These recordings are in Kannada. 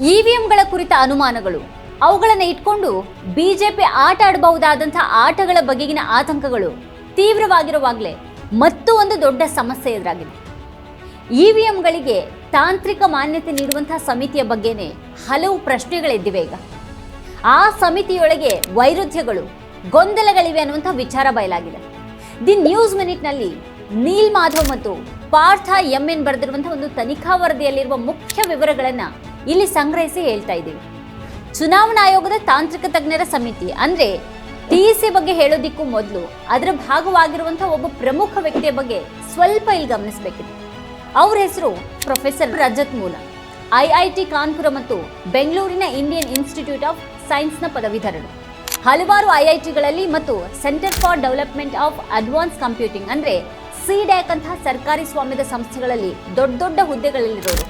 ಇವಿಎಂಗಳ ಕುರಿತ ಅನುಮಾನಗಳು. ಅವುಗಳನ್ನು ಇಟ್ಕೊಂಡು ಬಿಜೆಪಿ ಆಟ ಆಡಬಹುದಾದಂತಹ ಆಟಗಳ ಬಗೆಗಿನ ಆತಂಕಗಳು ತೀವ್ರವಾಗಿರುವಾಗಲೇ ಮತ್ತೂ ಒಂದು ದೊಡ್ಡ ಸಮಸ್ಯೆ ಎದುರಾಗಿದೆ. ಇವಿಎಂಗಳಿಗೆ ತಾಂತ್ರಿಕ ಮಾನ್ಯತೆ ನೀಡುವಂತಹ ಸಮಿತಿಯ ಬಗ್ಗೆನೇ ಹಲವು ಪ್ರಶ್ನೆಗಳಿದ್ದಿವೆ ಈಗ. ಆ ಸಮಿತಿಯೊಳಗೆ ವೈರುಧ್ಯಗಳು, ಗೊಂದಲಗಳಿವೆ ಅನ್ನುವಂಥ ವಿಚಾರ ಬಯಲಾಗಿದೆ. ದಿ ನ್ಯೂಸ್ ಮಿನಿಟ್ನಲ್ಲಿ ನೀಲ್ ಮಾಧವ್ ಮತ್ತು ಪಾರ್ಥ ಎಂ ಎನ್ ಬರೆದಿರುವಂತಹ ಒಂದು ತನಿಖಾ ವರದಿಯಲ್ಲಿರುವ ಮುಖ್ಯ ವಿವರಗಳನ್ನು ಇಲ್ಲಿ ಸಂಗ್ರಹಿಸಿ ಹೇಳ್ತಾ ಇದ್ದೀವಿ. ಚುನಾವಣಾ ಆಯೋಗದ ತಾಂತ್ರಿಕ ತಜ್ಞರ ಸಮಿತಿ, ಅಂದ್ರೆ ಟಿಸಿ ಬಗ್ಗೆ ಹೇಳೋದಿಕ್ಕೂ ಮೊದಲು, ಅದರ ಭಾಗವಾಗಿರುವಂತಹ ಒಬ್ಬ ಪ್ರಮುಖ ವ್ಯಕ್ತಿಯ ಬಗ್ಗೆ ಸ್ವಲ್ಪ ಇಲ್ಲಿ ಗಮನಿಸಬೇಕಿದೆ. ಅವ್ರ ಹೆಸರು ಪ್ರೊಫೆಸರ್ ರಜತ್ ಮೂಲ, ಐ ಐ ಟಿ ಕಾನ್ಪುರ ಮತ್ತು ಬೆಂಗಳೂರಿನ ಇಂಡಿಯನ್ ಇನ್ಸ್ಟಿಟ್ಯೂಟ್ ಆಫ್ ಸೈನ್ಸ್ನ ಪದವೀಧರರು. ಹಲವಾರು ಐ ಐ ಟಿಗಳಲ್ಲಿ ಮತ್ತು centre for development of advance computing, ಅಂದ್ರೆ ಸಿಡ್ಯಾಕ್ ಅಂತಹ ಸರ್ಕಾರಿ ಸ್ವಾಮ್ಯದ ಸಂಸ್ಥೆಗಳಲ್ಲಿ ದೊಡ್ಡ ದೊಡ್ಡ ಹುದ್ದೆಗಳಲ್ಲಿರೋರು.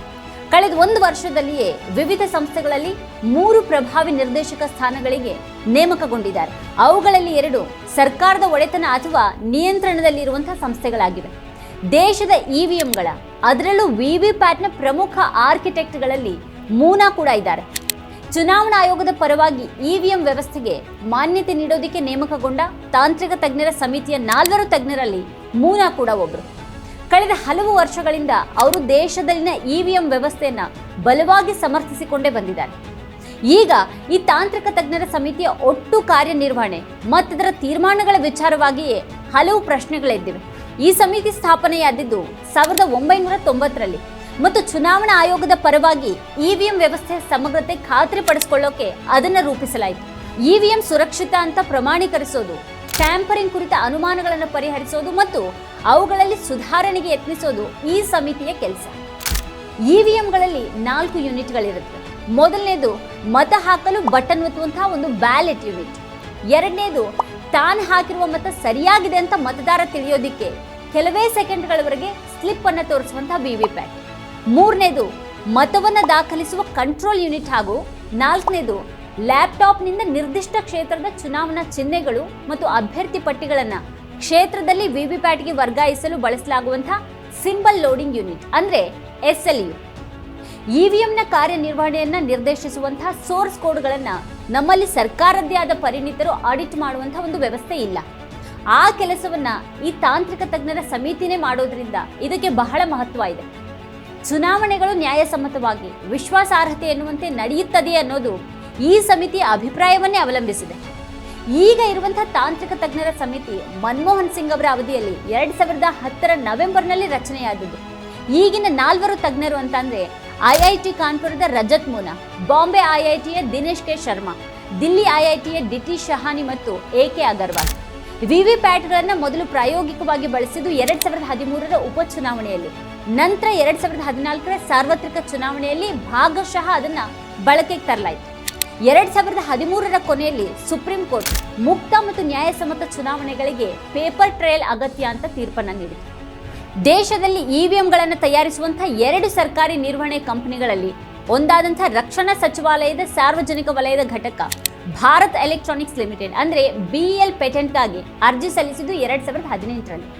ಕಳೆದ ಒಂದು ವರ್ಷದಲ್ಲಿಯೇ ವಿವಿಧ ಸಂಸ್ಥೆಗಳಲ್ಲಿ ಮೂರು ಪ್ರಭಾವಿ ನಿರ್ದೇಶಕ ಸ್ಥಾನಗಳಿಗೆ ನೇಮಕಗೊಂಡಿದ್ದಾರೆ. ಅವುಗಳಲ್ಲಿ ಎರಡು ಸರ್ಕಾರದ ಒಡೆತನ ಅಥವಾ ನಿಯಂತ್ರಣದಲ್ಲಿರುವಂತಹ ಸಂಸ್ಥೆಗಳಾಗಿವೆ. ದೇಶದ ಇವಿಎಂಗಳ, ಅದರಲ್ಲೂ ವಿವಿ ಪ್ಯಾಟ್ನ ಪ್ರಮುಖ ಆರ್ಕಿಟೆಕ್ಟ್ಗಳಲ್ಲಿ ಮೂನಾ ಕೂಡ ಇದ್ದಾರೆ. ಚುನಾವಣಾ ಆಯೋಗದ ಪರವಾಗಿ ಇವಿಎಂ ವ್ಯವಸ್ಥೆಗೆ ಮಾನ್ಯತೆ ನೀಡೋದಕ್ಕೆ ನೇಮಕಗೊಂಡ ತಾಂತ್ರಿಕ ತಜ್ಞರ ಸಮಿತಿಯ ನಾಲ್ವರು ತಜ್ಞರಲ್ಲಿ ಮೂನಾ ಕೂಡ ಒಬ್ಬರು ಕಳೆದ ಹಲವು ವರ್ಷಗಳಿಂದ ಅವರು ದೇಶದಲ್ಲಿನ ಇವಿಎಂ ವ್ಯವಸ್ಥೆಯನ್ನ ಬಲವಾಗಿ ಸಮರ್ಥಿಸಿಕೊಂಡೇ ಬಂದಿದ್ದಾರೆ. ಈಗ ಈ ತಾಂತ್ರಿಕ ತಜ್ಞರ ಸಮಿತಿಯ ಒಟ್ಟು ಕಾರ್ಯನಿರ್ವಹಣೆ ಮತ್ತದರ ತೀರ್ಮಾನಗಳ ವಿಚಾರವಾಗಿಯೇ ಹಲವು ಪ್ರಶ್ನೆಗಳಿದ್ದಿವೆ. ಈ ಸಮಿತಿ ಸ್ಥಾಪನೆಯಾದಿದ್ದು ಸಾವಿರದ ಒಂಬೈನೂರ ತೊಂಬತ್ತರಲ್ಲಿ ಮತ್ತು ಚುನಾವಣಾ ಆಯೋಗದ ಪರವಾಗಿ ಇವಿಎಂ ವ್ಯವಸ್ಥೆಯ ಸಮಗ್ರತೆ ಖಾತ್ರಿಪಡಿಸಿಕೊಳ್ಳೋಕೆ ಅದನ್ನು ರೂಪಿಸಲಾಯಿತು. ಇವಿಎಂ ಸುರಕ್ಷಿತ ಅಂತ ಪ್ರಮಾಣೀಕರಿಸೋದು ಟ್ಯಾಂಪರಿಂಗ್ ಕುರಿತ ಅನುಮಾನಗಳನ್ನು ಪರಿಹರಿಸೋದು ಮತ್ತು ಅವುಗಳಲ್ಲಿ ಸುಧಾರಣೆಗೆ ಯತ್ನಿಸೋದು ಈ ಸಮಿತಿಯ ಕೆಲಸ. ಇವಿಎಂಗಳಲ್ಲಿ ನಾಲ್ಕು ಯೂನಿಟ್ಗಳಿರುತ್ತೆ. ಮೊದಲನೇದು, ಮತ ಹಾಕಲು ಬಟನ್ ಒತ್ತುವಂತಹ ಒಂದು ಬ್ಯಾಲೆಟ್ ಯೂನಿಟ್. ಎರಡನೇದು, ತಾನು ಹಾಕಿರುವ ಮತ ಸರಿಯಾಗಿದೆ ಅಂತ ಮತದಾರ ತಿಳಿಯೋದಿಕ್ಕೆ ಕೆಲವೇ ಸೆಕೆಂಡ್ಗಳವರೆಗೆ ಸ್ಲಿಪ್ ಅನ್ನು ತೋರಿಸುವಂತಹ ವಿವಿ ಪ್ಯಾಟ್. ಮೂರನೇದು, ಮತವನ್ನು ದಾಖಲಿಸುವ ಕಂಟ್ರೋಲ್ ಯೂನಿಟ್ ಹಾಗೂ ನಾಲ್ಕನೇದು ಲ್ಯಾಪ್ಟಾಪ್ನಿಂದ ನಿರ್ದಿಷ್ಟ ಕ್ಷೇತ್ರದ ಚುನಾವಣಾ ಚಿಹ್ನೆಗಳು ಮತ್ತು ಅಭ್ಯರ್ಥಿ ಪಟ್ಟಿಗಳನ್ನು ಕ್ಷೇತ್ರದಲ್ಲಿ ವಿವಿಪ್ಯಾಟ್ಗೆ ವರ್ಗಾಯಿಸಲು ಬಳಸಲಾಗುವಂತಹ ಸಿಂಬಲ್ ಲೋಡಿಂಗ್ ಯೂನಿಟ್, ಅಂದರೆ ಎಸ್ ಎಲ್ ಯು ಇವಿಎಂನ ಕಾರ್ಯನಿರ್ವಹಣೆಯನ್ನು ನಿರ್ದೇಶಿಸುವಂತಹ ಸೋರ್ಸ್ ಕೋಡ್ಗಳನ್ನು ನಮ್ಮಲ್ಲಿ ಸರ್ಕಾರದ್ದೇ ಆದ ಪರಿಣಿತರು ಆಡಿಟ್ ಮಾಡುವಂತಹ ಒಂದು ವ್ಯವಸ್ಥೆ ಇಲ್ಲ. ಆ ಕೆಲಸವನ್ನ ಈ ತಾಂತ್ರಿಕ ತಜ್ಞರ ಸಮಿತಿನೇ ಮಾಡೋದ್ರಿಂದ ಇದಕ್ಕೆ ಬಹಳ ಮಹತ್ವ ಇದೆ. ಚುನಾವಣೆಗಳು ನ್ಯಾಯಸಮ್ಮತವಾಗಿ ವಿಶ್ವಾಸಾರ್ಹತೆ ಎನ್ನುವಂತೆ ನಡೆಯುತ್ತದೆ ಅನ್ನೋದು ಈ ಸಮಿತಿಯ ಅಭಿಪ್ರಾಯವನ್ನೇ ಅವಲಂಬಿಸಿದೆ. ಈಗ ಇರುವಂತಹ ತಾಂತ್ರಿಕ ತಜ್ಞರ ಸಮಿತಿ ಮನಮೋಹನ್ ಸಿಂಗ್ ಅವರ ಅವಧಿಯಲ್ಲಿ ಎರಡ್ ಸಾವಿರದ ಹತ್ತರ ನವೆಂಬರ್ನಲ್ಲಿ ರಚನೆಯಾದದ್ದು. ಈಗಿನ ನಾಲ್ವರು ತಜ್ಞರು ಅಂತಂದ್ರೆ ಐಐಟಿ ಕಾನ್ಪುರದ ರಜತ್ ಮೂನಾ, ಬಾಂಬೆ ಐಐಟಿಯ ದಿನೇಶ್ ಕೆ ಶರ್ಮಾ, ದಿಲ್ಲಿ ಐಐಟಿಯ ಡಿಟಿ ಶಹಾನಿ ಮತ್ತು ಎ ಕೆ ಅಗರ್ವಾಲ್. ವಿವಿ ಪ್ಯಾಟ್ಗಳನ್ನು ಮೊದಲು ಪ್ರಾಯೋಗಿಕವಾಗಿ ಬಳಸಿದ್ದು ಎರಡ್ ಸಾವಿರದ ಹದಿಮೂರರ ಉಪಚುನಾವಣೆಯಲ್ಲಿ. ನಂತರ ಎರಡ್ ಸಾವಿರದ ಹದಿನಾಲ್ಕರ ಸಾರ್ವತ್ರಿಕ ಚುನಾವಣೆಯಲ್ಲಿ ಭಾಗಶಃ ಅದನ್ನ ಬಳಕೆಗೆ ತರಲಾಯಿತು. ಎರಡ್ ಸಾವಿರದ ಹದಿಮೂರರ ಕೊನೆಯಲ್ಲಿ ಸುಪ್ರೀಂ ಕೋರ್ಟ್ ಮುಕ್ತ ಮತ್ತು ನ್ಯಾಯಸಮ್ಮತ ಚುನಾವಣೆಗಳಿಗೆ ಪೇಪರ್ ಟ್ರಯಲ್ ಅಗತ್ಯ ಅಂತ ತೀರ್ಪನ್ನು ನೀಡಿತು ದೇಶದಲ್ಲಿ ಇವಿಎಂಗಳನ್ನು ತಯಾರಿಸುವಂತಹ ಎರಡು ಸರ್ಕಾರಿ ನಿರ್ವಹಣೆ ಕಂಪನಿಗಳಲ್ಲಿ ಒಂದಾದಂತಹ ರಕ್ಷಣಾ ಸಚಿವಾಲಯದ ಸಾರ್ವಜನಿಕ ವಲಯದ ಘಟಕ ಭಾರತ್ ಎಲೆಕ್ಟ್ರಾನಿಕ್ಸ್ ಲಿಮಿಟೆಡ್ ಅಂದ್ರೆ ಬಿಎಲ್ ಪೇಟೆಂಟ್ಗಾಗಿ ಅರ್ಜಿ ಸಲ್ಲಿಸಿದ್ದು ಎರಡ್ ಸಾವಿರದ ಹದಿನೆಂಟರಲ್ಲಿ.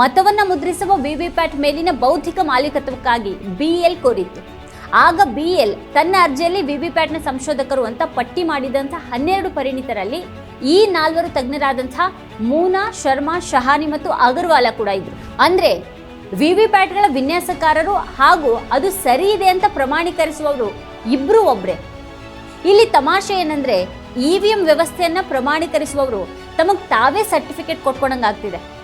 ಮತವನ್ನ ಮುದ್ರಿಸುವ ವಿವಿಪ್ಯಾಟ್ ಮೇಲಿನ ಬೌದ್ಧಿಕ ಮಾಲೀಕತ್ವಕ್ಕಾಗಿ ಬಿಎಲ್ ಕೋರಿತ್ತು. ಆಗ ಬಿ ಎಲ್ ತನ್ನ ಅರ್ಜಿಯಲ್ಲಿ ವಿವಿಪ್ಯಾಟ್ನ ಸಂಶೋಧಕರು ಅಂತ ಪಟ್ಟಿ ಮಾಡಿದಂತಹ ಹನ್ನೆರಡು ಪರಿಣಿತರಲ್ಲಿ ಈ ನಾಲ್ವರು ತಜ್ಞರಾದಂತಹ ಮೂನಾ, ಶರ್ಮಾ, ಶಹಾನಿ ಮತ್ತು ಅಗರ್ವಾಲ ಕೂಡ ಇದ್ರು. ಅಂದ್ರೆ ವಿವಿಪ್ಯಾಟ್ಗಳ ವಿನ್ಯಾಸಕಾರರು ಹಾಗೂ ಅದು ಸರಿ ಇದೆ ಅಂತ ಪ್ರಮಾಣೀಕರಿಸುವವರು ಇಬ್ರು ಒಬ್ರೆ. ಇಲ್ಲಿ ತಮಾಷೆ ಏನಂದ್ರೆ ಇವಿಎಂ ವ್ಯವಸ್ಥೆಯನ್ನ ಪ್ರಮಾಣೀಕರಿಸುವವರು ತಮಗೆ ತಾವೇ ಸರ್ಟಿಫಿಕೇಟ್ ಕೊಟ್ಕೊಂಡಂಗಾಗ್ತಿದೆ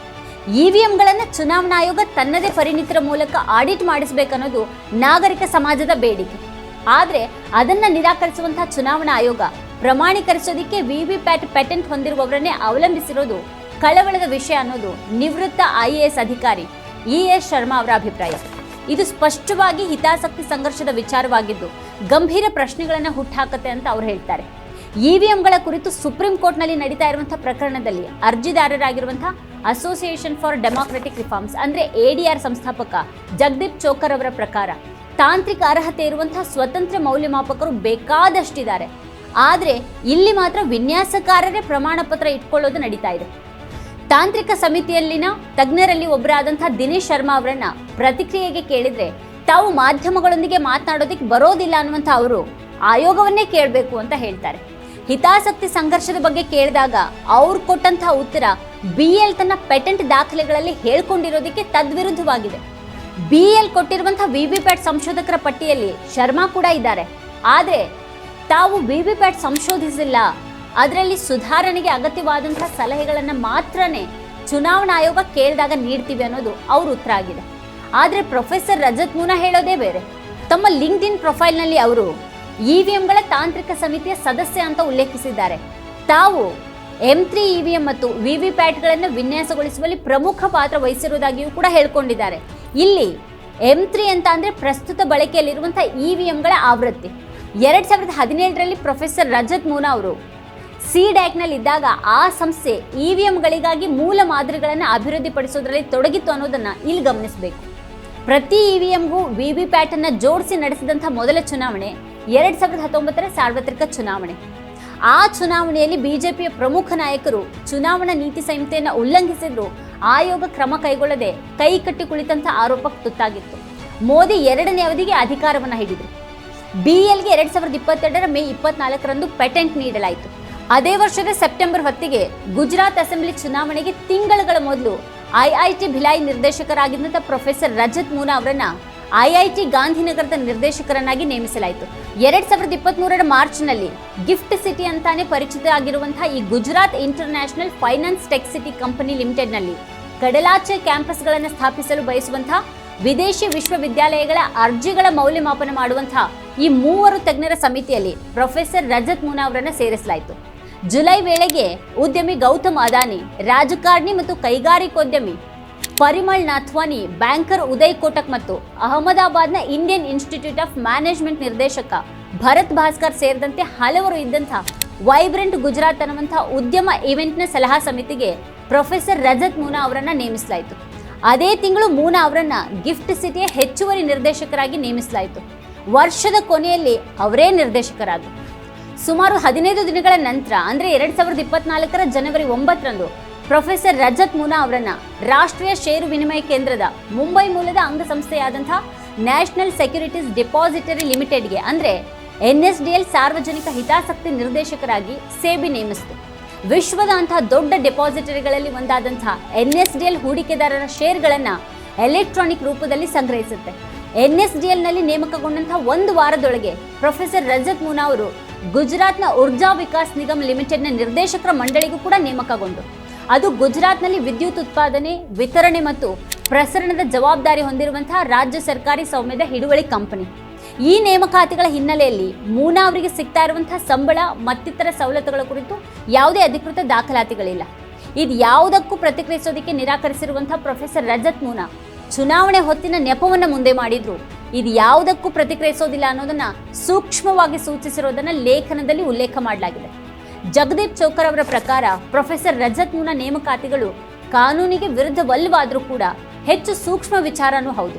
ಇವಿಎಂಗಳನ್ನು ಚುನಾವಣಾ ಆಯೋಗ ತನ್ನದೇ ಪರಿಣಿತರ ಮೂಲಕ ಆಡಿಟ್ ಮಾಡಿಸಬೇಕನ್ನೋದು ನಾಗರಿಕ ಸಮಾಜದ ಬೇಡಿಕೆ. ಆದರೆ ಅದನ್ನು ನಿರಾಕರಿಸುವಂತಹ ಚುನಾವಣಾ ಆಯೋಗ ಪ್ರಮಾಣೀಕರಿಸೋದಕ್ಕೆ ವಿವಿ ಪ್ಯಾಟ್ ಪೇಟೆಂಟ್ ಹೊಂದಿರುವವರನ್ನೇ ಅವಲಂಬಿಸಿರೋದು ಕಳವಳದ ವಿಷಯ ಅನ್ನೋದು ನಿವೃತ್ತ ಐ ಎ ಎಸ್ ಅಧಿಕಾರಿ ಇ ಎಸ್ ಶರ್ಮಾ ಅವರ ಅಭಿಪ್ರಾಯ. ಇದು ಸ್ಪಷ್ಟವಾಗಿ ಹಿತಾಸಕ್ತಿ ಸಂಘರ್ಷದ ವಿಚಾರವಾಗಿದ್ದು ಗಂಭೀರ ಪ್ರಶ್ನೆಗಳನ್ನು ಹುಟ್ಟಾಕತ್ತೆ ಅಂತ ಅವ್ರು ಹೇಳ್ತಾರೆ. ಇವಿಎಂಗಳ ಕುರಿತು ಸುಪ್ರೀಂ ಕೋರ್ಟ್ನಲ್ಲಿ ನಡೀತಾ ಇರುವಂತಹ ಪ್ರಕರಣದಲ್ಲಿ ಅರ್ಜಿದಾರರಾಗಿರುವಂತಹ ಅಸೋಸಿಯೇಷನ್ ಫಾರ್ ಡೆಮಾಕ್ರೆಟಿಕ್ ರಿಫಾರ್ಮ್ಸ್ ಅಂದ್ರೆ ಎಡಿಆರ್ ಸಂಸ್ಥಾಪಕ ಜಗದೀಪ್ ಚೋಕರ್ ಅವರ ಪ್ರಕಾರ ತಾಂತ್ರಿಕ ಅರ್ಹತೆ ಇರುವಂತಹ ಸ್ವತಂತ್ರ ಮೌಲ್ಯಮಾಪಕರು ಬೇಕಾದಷ್ಟಿದ್ದಾರೆ. ಆದರೆ ಇಲ್ಲಿ ಮಾತ್ರ ವಿನ್ಯಾಸಕಾರರೇ ಪ್ರಮಾಣ ಪತ್ರ ಇಟ್ಕೊಳ್ಳೋದು ನಡೀತಾ ಇದೆ. ತಾಂತ್ರಿಕ ಸಮಿತಿಯಲ್ಲಿನ ತಜ್ಞರಲ್ಲಿ ಒಬ್ಬರಾದಂತಹ ದಿನೇಶ್ ಶರ್ಮಾ ಅವರನ್ನ ಪ್ರತಿಕ್ರಿಯೆಗೆ ಕೇಳಿದ್ರೆ ತಾವು ಮಾಧ್ಯಮಗಳೊಂದಿಗೆ ಮಾತನಾಡೋದಕ್ಕೆ ಬರೋದಿಲ್ಲ ಅನ್ನುವಂಥ ಅವರು ಆಯೋಗವನ್ನೇ ಕೇಳಬೇಕು ಅಂತ ಹೇಳ್ತಾರೆ. ಹಿತಾಸಕ್ತಿ ಸಂಘರ್ಷದ ಬಗ್ಗೆ ಕೇಳಿದಾಗ ಅವ್ರು ಕೊಟ್ಟಂತಹ ಉತ್ತರ ಬಿ ಎಲ್ ತನ್ನ ಪೇಟೆಂಟ್ ದಾಖಲೆಗಳಲ್ಲಿ ಹೇಳ್ಕೊಂಡಿರೋದಕ್ಕೆ ತದ್ವಿರುದ್ಧವಾಗಿದೆ. ಬಿ ಎಲ್ ಕೊಟ್ಟಿರುವಂತಹ ವಿ ಪ್ಯಾಟ್ ಸಂಶೋಧಕರ ಪಟ್ಟಿಯಲ್ಲಿ ಶರ್ಮಾ ಕೂಡ ಇದ್ದಾರೆ. ಆದರೆ ತಾವು ವಿ ವಿ ಪ್ಯಾಟ್ ಸಂಶೋಧಿಸಿಲ್ಲ. ಅದರಲ್ಲಿ ಸುಧಾರಣೆಗೆ ಅಗತ್ಯವಾದಂತಹ ಸಲಹೆಗಳನ್ನು ಮಾತ್ರನೇ ಚುನಾವಣಾ ಆಯೋಗ ಕೇಳಿದಾಗ ನೀಡ್ತೀವಿ ಅನ್ನೋದು ಅವ್ರ ಉತ್ತರ ಆಗಿದೆ. ಆದರೆ ಪ್ರೊಫೆಸರ್ ರಜತ್ ಮೂನ ಹೇಳೋದೇ ಬೇರೆ. ತಮ್ಮ ಲಿಂಕ್ಡ್ ಇನ್ ಪ್ರೊಫೈಲ್ನಲ್ಲಿ ಅವರು ಇವಿಎಂಗಳ ತಾಂತ್ರಿಕ ಸಮಿತಿಯ ಸದಸ್ಯ ಅಂತ ಉಲ್ಲೇಖಿಸಿದ್ದಾರೆ. ತಾವು ಎಂ ತ್ರೀ ಇವಿಎಂ ಮತ್ತು ವಿವಿ ಪ್ಯಾಟ್ಗಳನ್ನು ವಿನ್ಯಾಸಗೊಳಿಸುವಲ್ಲಿ ಪ್ರಮುಖ ಪಾತ್ರ ವಹಿಸಿರುವುದಾಗಿಯೂ ಕೂಡ ಹೇಳ್ಕೊಂಡಿದ್ದಾರೆ. ಇಲ್ಲಿ ಎಂ ತ್ರೀ ಅಂತ ಅಂದರೆ ಪ್ರಸ್ತುತ ಬಳಕೆಯಲ್ಲಿರುವಂತಹ ಇವಿಎಂಗಳ ಆವೃತ್ತಿ. ಎರಡು ಸಾವಿರದ ಹದಿನೇಳರಲ್ಲಿ ಪ್ರೊಫೆಸರ್ ರಜತ್ ಮೂನಾ ಅವರು ಸಿ ಡ್ಯಾಕ್ನಲ್ಲಿ ಇದ್ದಾಗ ಆ ಸಂಸ್ಥೆ ಇವಿಎಂಗಳಿಗಾಗಿ ಮೂಲ ಮಾದರಿಗಳನ್ನು ಅಭಿವೃದ್ಧಿಪಡಿಸೋದ್ರಲ್ಲಿ ತೊಡಗಿತ್ತು ಅನ್ನೋದನ್ನ ಇಲ್ಲಿ ಗಮನಿಸಬೇಕು. ಪ್ರತಿ ಇವಿಎಂಗೂ ವಿ ವಿ ಪ್ಯಾಟ್ ಅನ್ನ ಜೋಡಿಸಿ ನಡೆಸಿದಂಥ ಮೊದಲ ಚುನಾವಣೆ, ಎರಡ್ ಸಾವಿರದ ಹತ್ತೊಂಬತ್ತರ ಸಾರ್ವತ್ರಿಕ ಚುನಾವಣೆ. ಆ ಚುನಾವಣೆಯಲ್ಲಿ ಬಿಜೆಪಿಯ ಪ್ರಮುಖ ನಾಯಕರು ಚುನಾವಣಾ ನೀತಿ ಸಂಹಿತೆಯನ್ನು ಉಲ್ಲಂಘಿಸಿದ್ರು. ಆಯೋಗ ಕ್ರಮ ಕೈಗೊಳ್ಳದೆ ಕೈ ಕಟ್ಟಿ ಕುಳಿತಂತ ಆರೋಪಕ್ಕೆ ತುತ್ತಾಗಿತ್ತು. ಮೋದಿ ಎರಡನೇ ಅವಧಿಗೆ ಅಧಿಕಾರವನ್ನು ಹಿಡಿದರು. ಬಿಎಲ್ಗೆ ಎರಡ್ ಸಾವಿರದ ಇಪ್ಪತ್ತೆರಡರ ಮೇ ಇಪ್ಪತ್ನಾಲ್ಕರಂದು ಪೇಟೆಂಟ್ ನೀಡಲಾಯಿತು. ಅದೇ ವರ್ಷದ ಸೆಪ್ಟೆಂಬರ್ ಹೊತ್ತಿಗೆ ಗುಜರಾತ್ ಅಸೆಂಬ್ಲಿ ಚುನಾವಣೆಗೆ ತಿಂಗಳುಗಳ ಮೊದಲು ಐಐಟಿ ಭಿಲಾಯಿ ನಿರ್ದೇಶಕರಾಗಿದ್ದಂಥ ಪ್ರೊಫೆಸರ್ ರಜತ್ ಮೂನಾ ಅವರನ್ನು ಐಐಟಿ ಗಾಂಧಿನಗರದ ನಿರ್ದೇಶಕರನ್ನಾಗಿ ನೇಮಿಸಲಾಯಿತು. ಎರಡ್ ಸಾವಿರದ ಇಪ್ಪತ್ಮೂರರ ಮಾರ್ಚ್ನಲ್ಲಿ ಗಿಫ್ಟ್ ಸಿಟಿ ಅಂತಾನೆ ಪರಿಚಿತ ಆಗಿರುವಂತಹ ಈ Gujarat international finance tech city company ಲಿಮಿಟೆಡ್ನಲ್ಲಿ ಕಡಲಾಚೆ ಕ್ಯಾಂಪಸ್ಗಳನ್ನು ಸ್ಥಾಪಿಸಲು ಬಯಸುವಂತಹ ವಿದೇಶಿ ವಿಶ್ವವಿದ್ಯಾಲಯಗಳ ಅರ್ಜಿಗಳ ಮೌಲ್ಯಮಾಪನ ಮಾಡುವಂತಹ ಈ ಮೂವರು ತಜ್ಞರ ಸಮಿತಿಯಲ್ಲಿ ಪ್ರೊಫೆಸರ್ ರಜತ್ ಮುನಾ ಅವರನ್ನು ಸೇರಿಸಲಾಯಿತು. ಜುಲೈ ವೇಳೆಗೆ ಉದ್ಯಮಿ ಗೌತಮ್ ಅದಾನಿ, ರಾಜಕಾರಣಿ ಮತ್ತು ಕೈಗಾರಿಕೋದ್ಯಮಿ ಪರಿಮಳ್ ನಾಥ್ವಾನಿ, ಬ್ಯಾಂಕರ್ ಉದಯ್ ಕೋಟಕ್ ಮತ್ತು ಅಹಮದಾಬಾದ್ನ ಇಂಡಿಯನ್ ಇನ್ಸ್ಟಿಟ್ಯೂಟ್ ಆಫ್ ಮ್ಯಾನೇಜ್ಮೆಂಟ್ ನಿರ್ದೇಶಕ ಭರತ್ ಭಾಸ್ಕರ್ ಸೇರಿದಂತೆ ಹಲವರು ಇದ್ದಂಥ ವೈಬ್ರೆಂಟ್ ಗುಜರಾತ್ ಅನ್ನುವಂಥ ಉದ್ಯಮ ಇವೆಂಟ್ನ ಸಲಹಾ ಸಮಿತಿಗೆ ಪ್ರೊಫೆಸರ್ ರಜತ್ ಮೂನಾ ಅವರನ್ನ ನೇಮಿಸಲಾಯಿತು. ಅದೇ ತಿಂಗಳು ಮೂನಾ ಅವರನ್ನ ಗಿಫ್ಟ್ ಸಿಟಿಯ ಹೆಚ್ಚುವರಿ ನಿರ್ದೇಶಕರಾಗಿ ನೇಮಿಸಲಾಯಿತು. ವರ್ಷದ ಕೊನೆಯಲ್ಲಿ ಅವರೇ ನಿರ್ದೇಶಕರಾದರು. ಸುಮಾರು ಹದಿನೈದು ದಿನಗಳ ನಂತರ, ಅಂದರೆ ಎರಡ್ ಸಾವಿರದ ಇಪ್ಪತ್ನಾಲ್ಕರ ಜನವರಿ ಒಂಬತ್ತರಂದು, ಪ್ರೊಫೆಸರ್ ರಜತ್ ಮುನಾ ಅವರನ್ನ ರಾಷ್ಟ್ರೀಯ ಷೇರು ವಿನಿಮಯ ಕೇಂದ್ರದ ಮುಂಬೈ ಮೂಲದ ಅಂಗಸಂಸ್ಥೆಯಾದಂಥ ನ್ಯಾಷನಲ್ ಸೆಕ್ಯೂರಿಟೀಸ್ ಡಿಪಾಸಿಟರಿ ಲಿಮಿಟೆಡ್ಗೆ, ಅಂದರೆ ಎನ್ ಎಸ್ ಡಿ ಎಲ್ ಸಾರ್ವಜನಿಕ ಹಿತಾಸಕ್ತಿ ನಿರ್ದೇಶಕರಾಗಿ ಸೇಬಿ ನೇಮಿಸಿತು. ವಿಶ್ವದ ಅಂತಹ ದೊಡ್ಡ ಡೆಪಾಸಿಟರಿಗಳಲ್ಲಿ ಒಂದಾದಂತಹ ಎನ್ ಎಸ್ ಡಿ ಎಲ್ ಹೂಡಿಕೆದಾರರ ಷೇರುಗಳನ್ನು ಎಲೆಕ್ಟ್ರಾನಿಕ್ ರೂಪದಲ್ಲಿ ಸಂಗ್ರಹಿಸುತ್ತೆ. ಎನ್ ಎಸ್ ಡಿ ಎಲ್ನಲ್ಲಿ ನೇಮಕಗೊಂಡಂತಹ ಒಂದು ವಾರದೊಳಗೆ ಪ್ರೊಫೆಸರ್ ರಜತ್ ಮುನಾ ಅವರು ಗುಜರಾತ್ನ ಉರ್ಜಾ ವಿಕಾಸ್ ನಿಗಮ್ ಲಿಮಿಟೆಡ್ನ ನಿರ್ದೇಶಕರ ಮಂಡಳಿಗೂ ಕೂಡ ನೇಮಕಗೊಂಡು. ಅದು ಗುಜರಾತ್ನಲ್ಲಿ ವಿದ್ಯುತ್ ಉತ್ಪಾದನೆ, ವಿತರಣೆ ಮತ್ತು ಪ್ರಸರಣದ ಜವಾಬ್ದಾರಿ ಹೊಂದಿರುವಂತಹ ರಾಜ್ಯ ಸರ್ಕಾರಿ ಸೌಮ್ಯದ ಹಿಡುವಳಿ ಕಂಪನಿ. ಈ ನೇಮಕಾತಿಗಳ ಹಿನ್ನೆಲೆಯಲ್ಲಿ ಮೂನಾ ಅವರಿಗೆ ಸಿಗ್ತಾ ಇರುವಂತಹ ಸಂಬಳ, ಮತ್ತಿತರ ಸವಲತ್ತುಗಳ ಕುರಿತು ಯಾವುದೇ ಅಧಿಕೃತ ದಾಖಲಾತಿಗಳಿಲ್ಲ. ಇದು ಯಾವುದಕ್ಕೂ ಪ್ರತಿಕ್ರಿಯಿಸೋದಕ್ಕೆ ನಿರಾಕರಿಸಿರುವಂತಹ ಪ್ರೊಫೆಸರ್ ರಜತ್ ಮೂನಾ ಚುನಾವಣೆ ಹೊತ್ತಿನ ನೆಪವನ್ನು ಮುಂದೆ ಮಾಡಿದ್ರು. ಇದು ಯಾವುದಕ್ಕೂ ಪ್ರತಿಕ್ರಿಯಿಸೋದಿಲ್ಲ ಅನ್ನೋದನ್ನ ಸೂಕ್ಷ್ಮವಾಗಿ ಸೂಚಿಸಿರೋದನ್ನ ಲೇಖನದಲ್ಲಿ ಉಲ್ಲೇಖ ಮಾಡಲಾಗಿದೆ. ಜಗದೀಪ್ ಚೌಕರ್ ಅವರ ಪ್ರಕಾರ ಪ್ರೊಫೆಸರ್ ರಜತ್ ಮೂನ ನೇಮಕಾತಿಗಳು ಕಾನೂನಿಗೆ ವಿರುದ್ಧವಲ್ಲವಾದರೂ ಕೂಡ ಹೆಚ್ಚು ಸೂಕ್ಷ್ಮ ವಿಚಾರನೂ ಹೌದು.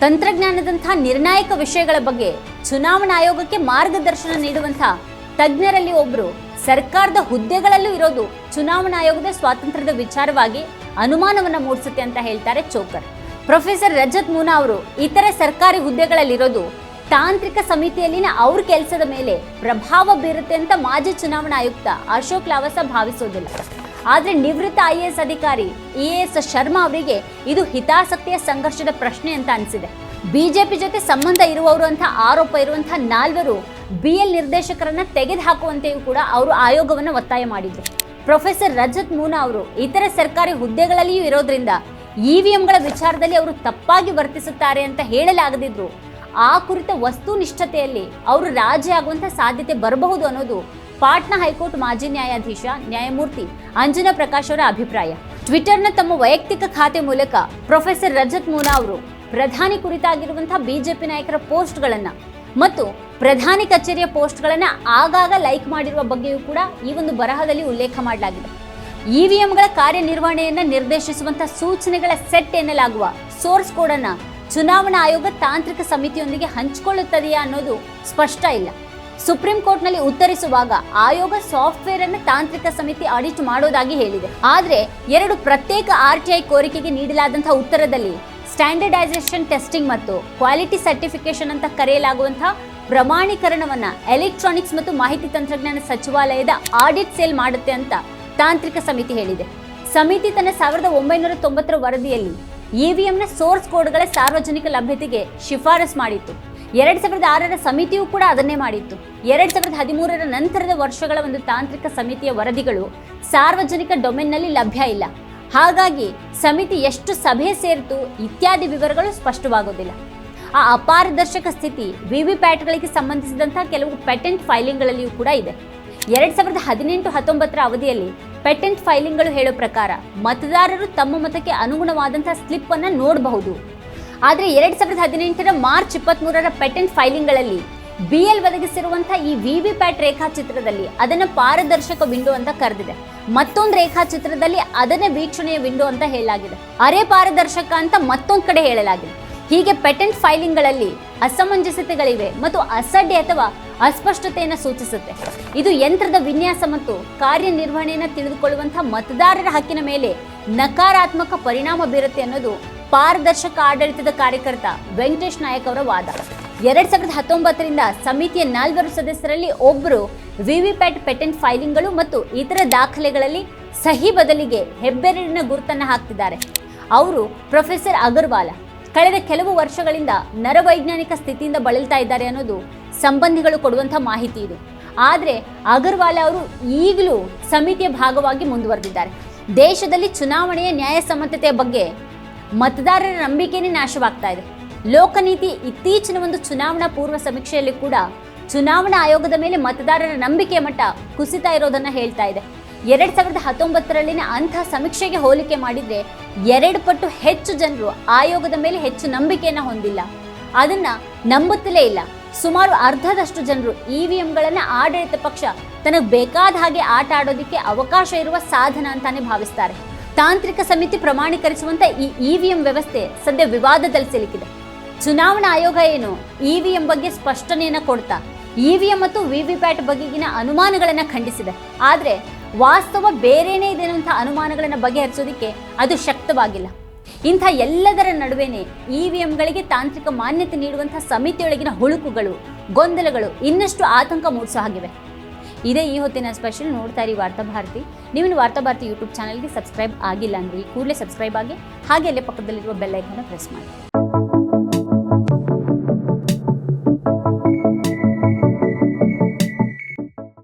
ತಂತ್ರಜ್ಞಾನದಂತಹ ನಿರ್ಣಾಯಕ ವಿಷಯಗಳ ಬಗ್ಗೆ ಚುನಾವಣಾ ಆಯೋಗಕ್ಕೆ ಮಾರ್ಗದರ್ಶನ ನೀಡುವಂತಹ ತಜ್ಞರಲ್ಲಿ ಒಬ್ಬರು ಸರ್ಕಾರದ ಹುದ್ದೆಗಳಲ್ಲೂ ಇರೋದು ಚುನಾವಣಾ ಆಯೋಗದ ಸ್ವಾತಂತ್ರ್ಯದ ವಿಚಾರವಾಗಿ ಅನುಮಾನವನ್ನ ಮೂಡಿಸುತ್ತೆ ಅಂತ ಹೇಳ್ತಾರೆ ಚೋಕರ್. ಪ್ರೊಫೆಸರ್ ರಜತ್ ಮೂನಾ ಅವರು ಇತರೆ ಸರ್ಕಾರಿ ಹುದ್ದೆಗಳಲ್ಲಿರೋದು ತಾಂತ್ರಿಕ ಸಮಿತಿಯಲ್ಲಿನ ಅವ್ರ ಕೆಲಸದ ಮೇಲೆ ಪ್ರಭಾವ ಬೀರುತ್ತೆ ಅಂತ ಮಾಜಿ ಚುನಾವಣಾ ಆಯುಕ್ತ ಅಶೋಕ್ ಲಾವಸ ಭಾವಿಸೋದಿಲ್ಲ. ಆದರೆ ನಿವೃತ್ತ ಐ ಎಸ್ ಅಧಿಕಾರಿ ಇ ಎಸ್ ಶರ್ಮಾ ಅವರಿಗೆ ಇದು ಹಿತಾಸಕ್ತಿಯ ಸಂಘರ್ಷದ ಪ್ರಶ್ನೆ ಅಂತ ಅನಿಸಿದೆ. ಬಿಜೆಪಿ ಜೊತೆ ಸಂಬಂಧ ಇರುವವರು ಅಂತ ಆರೋಪ ಇರುವಂತಹ ನಾಲ್ವರು ಬಿ ಎಲ್ ನಿರ್ದೇಶಕರನ್ನ ತೆಗೆದುಹಾಕುವಂತೆಯೂ ಕೂಡ ಅವರು ಆಯೋಗವನ್ನು ಒತ್ತಾಯ ಮಾಡಿದ್ರು. ಪ್ರೊಫೆಸರ್ ರಜತ್ ಮೂನಾ ಅವರು ಇತರ ಸರ್ಕಾರಿ ಹುದ್ದೆಗಳಲ್ಲಿಯೂ ಇರೋದ್ರಿಂದ ಇವಿಎಂಗಳ ವಿಚಾರದಲ್ಲಿ ಅವರು ತಪ್ಪಾಗಿ ವರ್ತಿಸುತ್ತಾರೆ ಅಂತ ಹೇಳಲಾಗದಿದ್ರು. ಆ ಕುರಿತ ವಸ್ತುನಿಷ್ಠತೆಯಲ್ಲಿ ಅವರು ರಾಜಿ ಆಗುವಂತ ಸಾಧ್ಯತೆ ಬರಬಹುದು ಅನ್ನೋದು ಪಾಟ್ನಾ ಹೈಕೋರ್ಟ್ ಮಾಜಿ ನ್ಯಾಯಾಧೀಶ, ನ್ಯಾಯಮೂರ್ತಿ ಅಂಜನಾ ಪ್ರಕಾಶ್ ಅವರ ಅಭಿಪ್ರಾಯ. ಟ್ವಿಟರ್ನ ತಮ್ಮ ವೈಯಕ್ತಿಕ ಖಾತೆ ಮೂಲಕ ಪ್ರೊಫೆಸರ್ ರಜತ್ ಮೂನಾ ಅವರು ಪ್ರಧಾನಿ ಕುರಿತಾಗಿರುವಂತಹ ಬಿಜೆಪಿ ನಾಯಕರ ಪೋಸ್ಟ್ಗಳನ್ನು ಮತ್ತು ಪ್ರಧಾನಿ ಕಚೇರಿಯ ಪೋಸ್ಟ್ಗಳನ್ನು ಆಗಾಗ ಲೈಕ್ ಮಾಡಿರುವ ಬಗ್ಗೆಯೂ ಕೂಡ ಈ ಒಂದು ಬರಹದಲ್ಲಿ ಉಲ್ಲೇಖ ಮಾಡಲಾಗಿದೆ. ಇವಿಎಂಗಳ ಕಾರ್ಯನಿರ್ವಹಣೆಯನ್ನು ನಿರ್ದೇಶಿಸುವಂತಹ ಸೂಚನೆಗಳ ಸೆಟ್ ಎನ್ನಲಾಗುವ ಸೋರ್ಸ್ ಕೋಡ್ ಅನ್ನ ಚುನಾವಣಾ ಆಯೋಗ ತಾಂತ್ರಿಕ ಸಮಿತಿಯೊಂದಿಗೆ ಹಂಚಿಕೊಳ್ಳುತ್ತದೆಯಾ ಅನ್ನೋದು ಸ್ಪಷ್ಟ ಇಲ್ಲ. ಸುಪ್ರೀಂ ಕೋರ್ಟ್ನಲ್ಲಿ ಉತ್ತರಿಸುವಾಗ ಆಯೋಗ ಸಾಫ್ಟ್ವೇರ್ ಅನ್ನು ತಾಂತ್ರಿಕ ಸಮಿತಿ ಆಡಿಟ್ ಮಾಡೋದಾಗಿ ಹೇಳಿದೆ. ಆದ್ರೆ ಎರಡು ಪ್ರತ್ಯೇಕ ಆರ್ ಟಿ ಐ ಕೋರಿಕೆಗೆ ನೀಡಲಾದಂತಹ ಉತ್ತರದಲ್ಲಿ ಸ್ಟ್ಯಾಂಡರ್ಡೈಸೇಷನ್ ಟೆಸ್ಟಿಂಗ್ ಮತ್ತು ಕ್ವಾಲಿಟಿ ಸರ್ಟಿಫಿಕೇಶನ್ ಅಂತ ಕರೆಯಲಾಗುವಂತಹ ಪ್ರಮಾಣೀಕರಣವನ್ನ ಎಲೆಕ್ಟ್ರಾನಿಕ್ಸ್ ಮತ್ತು ಮಾಹಿತಿ ತಂತ್ರಜ್ಞಾನ ಸಚಿವಾಲಯದ ಆಡಿಟ್ ಸೇಲ್ ಮಾಡುತ್ತೆ ಅಂತ ತಾಂತ್ರಿಕ ಸಮಿತಿ ಹೇಳಿದೆ. ಸಮಿತಿ ತನ್ನ ಸಾವಿರದ ಒಂಬೈನೂರ ತೊಂಬತ್ತರ ವರದಿಯಲ್ಲಿ ಇವಿಎಂನ ಸೋರ್ಸ್ ಕೋಡ್ಗಳ ಸಾರ್ವಜನಿಕ ಲಭ್ಯತೆಗೆ ಶಿಫಾರಸ್ ಮಾಡಿತ್ತು. ಎರಡ್ ಸಾವಿರದ ಆರರ ಸಮಿತಿಯೂ ಕೂಡ ಅದನ್ನೇ ಮಾಡಿತ್ತು. ಎರಡ್ ಸಾವಿರದ ಹದಿಮೂರರ ನಂತರದ ವರ್ಷಗಳ ಒಂದು ತಾಂತ್ರಿಕ ಸಮಿತಿಯ ವರದಿಗಳು ಸಾರ್ವಜನಿಕ ಡೊಮೇನ್ನಲ್ಲಿ ಲಭ್ಯ ಇಲ್ಲ. ಹಾಗಾಗಿ ಸಮಿತಿ ಎಷ್ಟು ಸಭೆ ಸೇರಿತು ಇತ್ಯಾದಿ ವಿವರಗಳು ಸ್ಪಷ್ಟವಾಗೋದಿಲ್ಲ ಆ ಅಪಾರದರ್ಶಕ ಸ್ಥಿತಿ ವಿವಿಪ್ಯಾಟ್ಗಳಿಗೆ ಸಂಬಂಧಿಸಿದಂತಹ ಕೆಲವು ಪೇಟೆಂಟ್ ಫೈಲಿಂಗ್ಗಳಲ್ಲಿಯೂ ಕೂಡ ಇದೆ. ಎರಡ್ ಸಾವಿರದ ಹದಿನೆಂಟು ಹತ್ತೊಂಬತ್ತರ ಅವಧಿಯಲ್ಲಿ ಪೇಟೆಂಟ್ ಫೈಲಿಂಗ್ಗಳು ಹೇಳೋ ಪ್ರಕಾರ ಮತದಾರರು ತಮ್ಮ ಮತಕ್ಕೆ ಅನುಗುಣವಾದಂತಹ ಸ್ಲಿಪ್ ಅನ್ನ ನೋಡಬಹುದು. ಆದರೆ ಎರಡು ಸಾವಿರದ ಹದಿನೆಂಟರ ಮಾರ್ಚ್ ಇಪ್ಪತ್ತ್ಮೂರರ ಪೇಟೆಂಟ್ ಫೈಲಿಂಗ್ಗಳಲ್ಲಿ ಬಿ ಎಲ್ ಒದಗಿಸಿರುವಂತಹ ಈ ವಿ ವಿ ಪ್ಯಾಟ್ ರೇಖಾಚಿತ್ರದಲ್ಲಿ ಅದನ್ನ ಪಾರದರ್ಶಕ ವಿಂಡೋ ಅಂತ ಕರೆದಿದೆ. ಮತ್ತೊಂದು ರೇಖಾಚಿತ್ರದಲ್ಲಿ ಅದನ್ನ ವೀಕ್ಷಣೆಯ ವಿಂಡೋ ಅಂತ ಹೇಳಲಾಗಿದೆ. ಅರೆ ಪಾರದರ್ಶಕ ಅಂತ ಮತ್ತೊಂದು ಕಡೆ ಹೇಳಲಾಗಿದೆ. ಹೀಗೆ ಪೇಟೆಂಟ್ ಫೈಲಿಂಗ್ಗಳಲ್ಲಿ ಅಸಮಂಜಸತೆಗಳಿವೆ ಮತ್ತು ಅಸಡ್ಡೆ ಅಥವಾ ಅಸ್ಪಷ್ಟತೆಯನ್ನು ಸೂಚಿಸುತ್ತೆ. ಇದು ಯಂತ್ರದ ವಿನ್ಯಾಸ ಮತ್ತು ಕಾರ್ಯನಿರ್ವಹಣೆಯನ್ನು ತಿಳಿದುಕೊಳ್ಳುವಂತಹ ಮತದಾರರ ಹಕ್ಕಿನ ಮೇಲೆ ನಕಾರಾತ್ಮಕ ಪರಿಣಾಮ ಬೀರುತ್ತೆ ಅನ್ನೋದು ಪಾರದರ್ಶಕ ಆಡಳಿತದ ಕಾರ್ಯಕರ್ತ ವೆಂಕಟೇಶ್ ನಾಯಕ್ ಅವರ ವಾದ. ಎರಡ್ ಸಾವಿರದ ಹತ್ತೊಂಬತ್ತರಿಂದ ಸಮಿತಿಯ ನಾಲ್ವರು ಸದಸ್ಯರಲ್ಲಿ ಒಬ್ಬರು ವಿವಿಪ್ಯಾಟ್ ಪೆಟೆಂಟ್ ಫೈಲಿಂಗ್ಗಳು ಮತ್ತು ಇತರ ದಾಖಲೆಗಳಲ್ಲಿ ಸಹಿ ಬದಲಿಗೆ ಹೆಬ್ಬೆರಳಿನ ಗುರುತನ್ನು ಹಾಕ್ತಿದ್ದಾರೆ. ಅವರು ಪ್ರೊಫೆಸರ್ ಅಗರ್ವಾಲ. ಕಳೆದ ಕೆಲವು ವರ್ಷಗಳಿಂದ ನರವೈಜ್ಞಾನಿಕ ಸ್ಥಿತಿಯಿಂದ ಬಳಲ್ತಾ ಇದ್ದಾರೆ ಅನ್ನೋದು ಸಂಬಂಧಿಗಳು ಕೊಡುವಂಥ ಮಾಹಿತಿ ಇದೆ. ಆದರೆ ಅಗರ್ವಾಲ್ ಅವರು ಈಗಲೂ ಸಮಿತಿಯ ಭಾಗವಾಗಿ ಮುಂದುವರೆದಿದ್ದಾರೆ. ದೇಶದಲ್ಲಿ ಚುನಾವಣೆಯ ನ್ಯಾಯಸಮ್ಮತತೆಯ ಬಗ್ಗೆ ಮತದಾರರ ನಂಬಿಕೆಯೇ ನಾಶವಾಗ್ತಾ ಇದೆ. ಲೋಕನೀತಿ ಇತ್ತೀಚಿನ ಒಂದು ಚುನಾವಣಾ ಪೂರ್ವ ಸಮೀಕ್ಷೆಯಲ್ಲಿ ಕೂಡ ಚುನಾವಣಾ ಆಯೋಗದ ಮೇಲೆ ಮತದಾರರ ನಂಬಿಕೆ ಮಟ್ಟ ಕುಸಿತ ಇರೋದನ್ನು ಹೇಳ್ತಾ ಇದೆ. ಎರಡ್ ಸಾವಿರದ ಹತ್ತೊಂಬತ್ತರಲ್ಲಿನ ಅಂಥ ಸಮೀಕ್ಷೆಗೆ ಹೋಲಿಕೆ ಮಾಡಿದ್ರೆ ಎರಡು ಪಟ್ಟು ಹೆಚ್ಚು ಜನರು ಆಯೋಗದ ಮೇಲೆ ಹೆಚ್ಚು ನಂಬಿಕೆಯನ್ನ ಹೊಂದಿಲ್ಲ. ಅದನ್ನ ನಂಬುತ್ತಲೇ ಇಲ್ಲ. ಸುಮಾರು ಅರ್ಧದಷ್ಟು ಜನರು ಇ ವಿ ಎಂಗಳನ್ನ ಆಡಳಿತ ಪಕ್ಷ ತನಗೆ ಬೇಕಾದ ಹಾಗೆ ಆಟ ಆಡೋದಿಕ್ಕೆ ಅವಕಾಶ ಇರುವ ಸಾಧನ ಅಂತಾನೆ ಭಾವಿಸ್ತಾರೆ. ತಾಂತ್ರಿಕ ಸಮಿತಿ ಪ್ರಮಾಣೀಕರಿಸುವಂತ ಈ ಇ ವಿ ಎಂ ವ್ಯವಸ್ಥೆ ಸದ್ಯ ವಿವಾದದಲ್ಲಿ ಸಿಲುಕಿದೆ. ಚುನಾವಣಾ ಆಯೋಗ ಏನು ಇ ವಿ ಎಂ ಬಗ್ಗೆ ಸ್ಪಷ್ಟನೆಯನ್ನ ಕೊಡ್ತಾ ಇ ವಿ ಎಂ ಮತ್ತು ವಿವಿಪ್ಯಾಟ್ ಬಗೆಗಿನ ಅನುಮಾನಗಳನ್ನ ಖಂಡಿಸಿದೆ. ಆದ್ರೆ ವಾಸ್ತವ ಬೇರೆನೇ ಇದೆ ಅನುಮಾನಗಳನ್ನ ಬಗೆಹರಿಸೋದಿಕ್ಕೆ ಅದು ಶಕ್ತವಾಗಿಲ್ಲ. ಇಂಥ ಎಲ್ಲದರ ನಡುವೆನೇ ಇ ವಿ ಎಂಗಳಿಗೆ ತಾಂತ್ರಿಕ ಮಾನ್ಯತೆ ನೀಡುವಂತಹ ಸಮಿತಿಯೊಳಗಿನ ಹುಳುಕುಗಳು, ಗೊಂದಲಗಳು ಇನ್ನಷ್ಟು ಆತಂಕ ಮೂಡಿಸೋ ಹಾಗಿವೆ ಇದೇ ಈ ಹೊತ್ತಿನ ಸ್ಪೆಷಲ್ ನೋಡ್ತಾ ಇರಿ ವಾರ್ತಾಭಾರತಿ ನೀವಿನ ವಾರ್ತಾಭಾರತಿ ಯೂಟ್ಯೂಬ್ ಚಾನಲ್ಗೆ ಸಬ್ಸ್ಕ್ರೈಬ್ ಆಗಿಲ್ಲ ಅಂದರೆ ಈ ಕೂಡಲೇ ಸಬ್ಸ್ಕ್ರೈಬ್ ಆಗಿ ಹಾಗೆ ಅಲ್ಲೇ ಪಕ್ಕದಲ್ಲಿರುವ ಬೆಲ್ ಐಕನ್ನ ಪ್ರೆಸ್ ಮಾಡಿ.